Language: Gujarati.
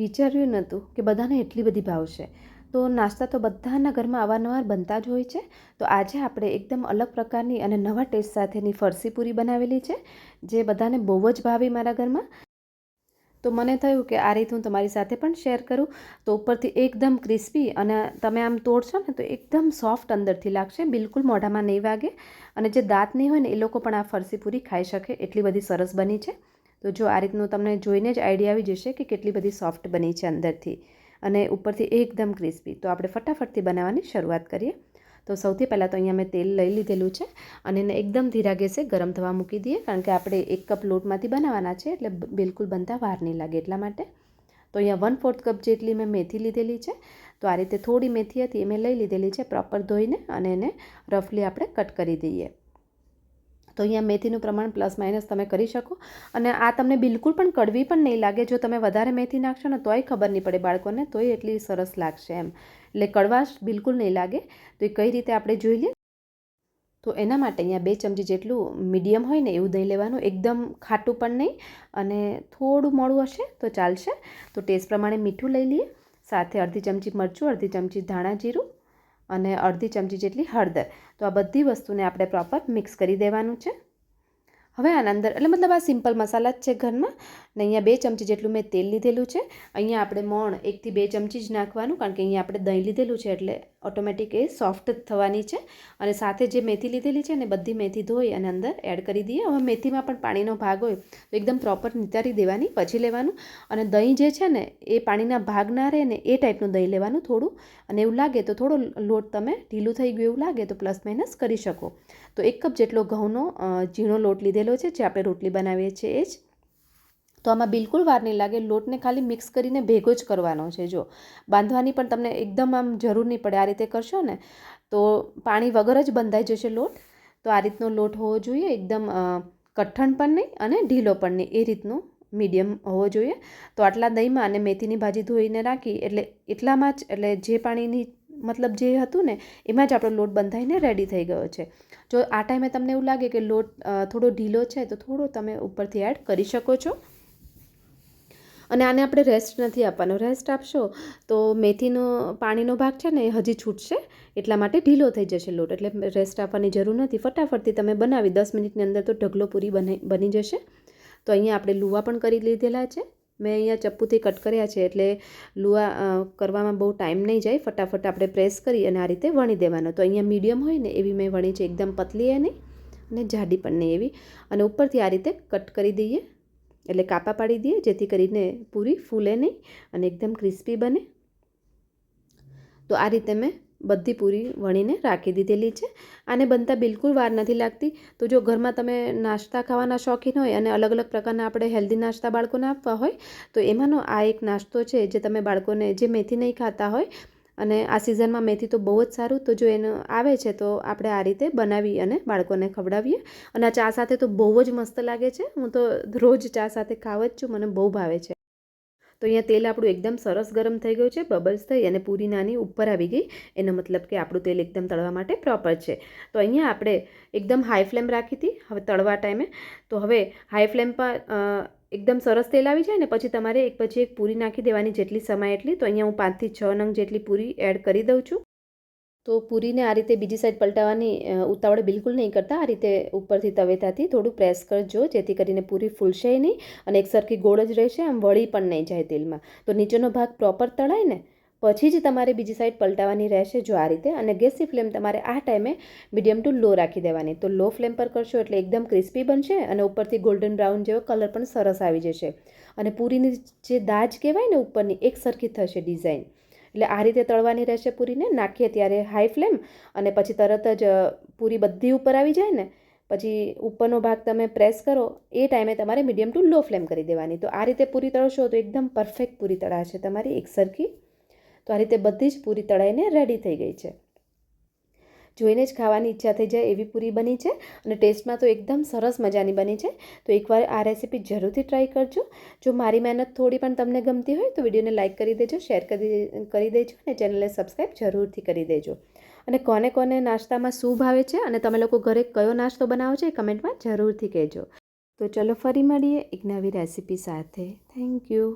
વિચાર્યું નહોતું કે બધાને એટલી બધી ભાવશે તો નાસ્તા તો બધાના ઘરમાં અવારનવાર બનતા જ હોય છે. તો આજે આપણે એકદમ અલગ પ્રકારની અને નવા ટેસ્ટ સાથેની ફરસી પૂરી બનાવેલી છે, જે બધાને બહુ જ ભાવી મારા ઘરમાં. તો મને થયું કે આ રીત હું તમારી સાથે પણ શેર કરું. તો ઉપરથી એકદમ ક્રિસ્પી અને તમે આમ તોડશો ને તો એકદમ સોફ્ટ અંદરથી લાગશે, બિલકુલ મોઢામાં નહીં વાગે. અને જે દાંત નહીં હોય ને એ લોકો પણ આ ફરસી પૂરી ખાઈ શકે. એટલી બધી સરસ બની છે. તો જો આ રીતનું તમને જોઈને જ આઈડિયા આવી જશે કે કેટલી બધી સોફ્ટ બની છે અંદરથી અને ઉપરથી એકદમ ક્રિસ્પી. તો આપણે ફટાફટથી બનાવવાની શરૂઆત કરીએ. તો સૌથી પહેલાં તો અહીંયા મેં તેલ લઈ લીધેલું છે અને એને એકદમ ધીરા ગેસે ગરમ થવા મૂકી દઈએ કારણ કે આપણે એક કપ લોટમાંથી બનાવવાના છે એટલે બિલકુલ બનતા વાર નહીં લાગે એટલા માટે. તો અહીંયા વન ફોર્થ કપ જેટલી મેં મેથી લીધેલી છે. તો આ રીતે થોડી મેથી હતી એ મેં લઈ લીધેલી છે પ્રોપર ધોઈને અને એને રફલી આપણે કટ કરી દઈએ. તો અહીંયા મેથીનું પ્રમાણ પ્લસ માઇનસ તમે કરી શકો. અને આ તમને બિલકુલ પણ કડવી પણ નહીં લાગે. જો તમે વધારે મેથી નાખશો ને તોય ખબર નહીં પડે બાળકોને, તોય એટલી સરસ લાગશે એમ. એટલે કડવાશ બિલકુલ નહીં લાગે. તો એ કઈ રીતે આપણે જોઈ લઈએ? તો એના માટે અહીંયા બે ચમચી જેટલું મીડિયમ હોય ને એવું દહીં લેવાનું. એકદમ ખાટું પણ નહીં અને થોડું મોડું હશે તો ચાલશે. તો ટેસ્ટ પ્રમાણે મીઠું લઈ લઈએ. સાથે અડધી ચમચી મરચું, અડધી ચમચી ધાણા જીરું અને અડધી ચમચી જેટલી હળદર. તો આ બધી વસ્તુને આપણે પ્રોપર મિક્સ કરી દેવાનું છે. હવે આના અંદર, એટલે મતલબ આ સિમ્પલ મસાલા જ છે ઘરમાં. ને અહીંયા બે ચમચી જેટલું મેં તેલ લીધેલું છે. અહીંયા આપણે મોણ એકથી બે ચમચી જ નાખવાનું કારણ કે અહીંયા આપણે દહીં લીધેલું છે એટલે ઓટોમેટિક એ સોફ્ટ થવાની છે. અને સાથે જે મેથી લીધેલી છે ને બધી મેથી ધોઈ અને અંદર એડ કરી દઈએ. હવે મેથીમાં પણ પાણીનો ભાગ હોય તો એકદમ પ્રોપર નિતારી દેવાની, પછી લેવાનું. અને દહીં જે છે ને એ પાણીના ભાગ ના રહે ને એ ટાઈપનું દહીં લેવાનું થોડું. અને એવું લાગે તો થોડો લોટ તમે ઢીલું થઈ ગયું એવું લાગે તો પ્લસ માઇનસ કરી શકો. તો એક કપ જેટલો ઘઉંનો ઝીણો લોટ લીધેલો છે જે આપણે રોટલી બનાવીએ છીએ એ જ. તો આમાં બિલકુલ વાર નહીં લાગે. લોટને ખાલી મિક્સ કરીને ભેગો જ કરવાનો છે. જો, બાંધવાની પણ તમને એકદમ આમ જરૂર નહીં પડે આ રીતે કરશો ને, તો પાણી વગર જ બંધાઈ જશે લોટ. તો આ રીતનો લોટ હોવો જોઈએ. એકદમ કઠણ પણ નહીં અને ઢીલો પણ નહીં. એ રીતનું મીડિયમ હોવો જોઈએ. તો આટલા દહીંમાં અને મેથીની ભાજી ધોઈને રાખી, એટલે એટલામાં જ, એટલે જે પાણીની મતલબ જે હતું ને, એમાં જ આપણો લોટ બંધાઈને રેડી થઈ ગયો છે. જો આ ટાઈમે તમને એવું લાગે કે લોટ થોડો ઢીલો છે, તો થોડો તમે ઉપરથી એડ કરી શકો છો. અને આને આપણે રેસ્ટ નથી આપવાનો. રેસ્ટ આપશો તો મેથીનો પાણીનો ભાગ છે ને હજી છૂટશે, એટલા માટે ઢીલો થઈ જશે લોટ. એટલે રેસ્ટ આપવાની જરૂર નથી. ફટાફટથી તમે બનાવી, દસ મિનિટની અંદર તો ઢગલો પૂરી બની બની જશે. તો અહીંયા આપણે લુવા પણ કરી લીધેલા છે. મેં અહીંયા ચપ્પુથી કટ કર્યા છે, એટલે લુવા કરવામાં બહુ ટાઈમ નહીં જાય. ફટાફટ આપણે પ્રેસ કરી અને આ રીતે વણી દેવાનો. તો અહીંયા મીડિયમ હોય ને એવી મેં વણી છે, એકદમ પતલી એ નહીં અને જાડી પણ નહીં એવી. અને ઉપરથી આ રીતે કટ કરી દઈએ. એટલે કાપા પાડી દઈએ, જેથી કરીને પૂરી ફૂલે નહીં અને એકદમ ક્રિસ્પી બને. તો આ રીતે મેં બધી પૂરી વણીને રાખી દીધેલી છે. આને બનતા બિલકુલ વાર નથી લાગતી. તો જો ઘરમાં તમે નાસ્તા ખાવાના શોખીન હોય અને અલગ અલગ પ્રકારના આપણે હેલ્ધી નાસ્તા બાળકોને આપવા હોય, તો એમાંનો આ એક નાસ્તો છે જે તમે બાળકોને જે મેથી નહીં ખાતા હોય અને આ સિઝનમાં મેથી તો બહુ જ સારું. તો જો એનું આવે છે, તો આપણે આ રીતે બનાવી અને બાળકોને ખવડાવીએ. અને આ ચા સાથે તો બહુ જ મસ્ત લાગે છે. હું તો રોજ ચા સાથે ખાવ જ છું. મને બહુ ભાવે છે. તો અહીંયા તેલ આપણું એકદમ સરસ ગરમ થઈ ગયું છે, બબલ્સ થઈ અને પૂરી નાની ઉપર આવી ગઈ. એનો મતલબ કે આપણું તેલ એકદમ તળવા માટે પ્રોપર છે. તો અહીંયા આપણે એકદમ હાઈ ફ્લેમ રાખી હતી. હવે તળવા ટાઈમે તો હવે હાઈ ફ્લેમ પર એકદમ સરસ તેલ આવી જાય ને પછી તમારે એક પછી એક પૂરી નાખી દેવાની જેટલી સમાય એટલી, તો અહીંયા હું પાંચથી છ નંગ જેટલી પૂરી એડ કરી દઉં છું. તો પૂરીને આ રીતે બીજી સાઈડ પલટાવવાની ઉતાવળ બિલકુલ નહીં કરતા. આ રીતે ઉપરથી તવેતાથી થોડું પ્રેસ કરજો, જેથી કરીને પૂરી ફૂલશે નહીં અને એક સરખી ગોળ જ રહેશે, આમ વળી પણ નહીં જાય તેલમાં. તો નીચેનો ભાગ પ્રોપર તળાય ને પછી જ તમારે બીજી સાઈડ પલટાવવાની રહેશે જો આ રીતે. અને ગેસની ફ્લેમ તમારે આ ટાઈમે મીડિયમ ટુ લો રાખી દેવાની. તો લો ફ્લેમ પર કરશો એટલે એકદમ ક્રિસ્પી બનશે અને ઉપરથી ગોલ્ડન બ્રાઉન જેવો કલર પણ સરસ આવી જશે. અને પૂરીની જે દાજ કહેવાય ને ઉપરની, એક સરખી થશે ડિઝાઇન. એટલે આ રીતે તળવાની રહેશે પૂરીને. નાખીએ ત્યારે હાઈ ફ્લેમ અને પછી તરત જ પૂરી બધી ઉપર આવી જાય ને, પછી ઉપરનો ભાગ તમે પ્રેસ કરો, એ ટાઈમે તમારે મીડિયમ ટુ લો ફ્લેમ કરી દેવાની. તો આ રીતે પૂરી તળશો તો એકદમ પરફેક્ટ પૂરી તળાશે તમારી, એક સરખી તો આ રીતે બધી જ પૂરી તળાઈને રેડી થઈ ગઈ છે. જોઈને જ ખાવાની ઈચ્છા થઈ જાય એવી પૂરી બની છે અને ટેસ્ટમાં તો એકદમ સરસ મજાની બની છે. તો એકવાર આ રેસીપી જરૂરથી ટ્રાય કરજો. જો મારી મહેનત થોડી પણ તમને ગમતી હોય તો વિડીયોને લાઇક કરી દેજો શેર કરી કરી દેજો અને ચેનલને સબસ્ક્રાઈબ જરૂરથી કરી દેજો. અને કોને કોને નાસ્તામાં શું ભાવે છે અને તમે લોકો ઘરે કયો નાસ્તો બનાવો છો એ કમેન્ટમાં જરૂરથી કહેજો. તો ચલો ફરી મળીએ એક નવી રેસીપી સાથે. Thank you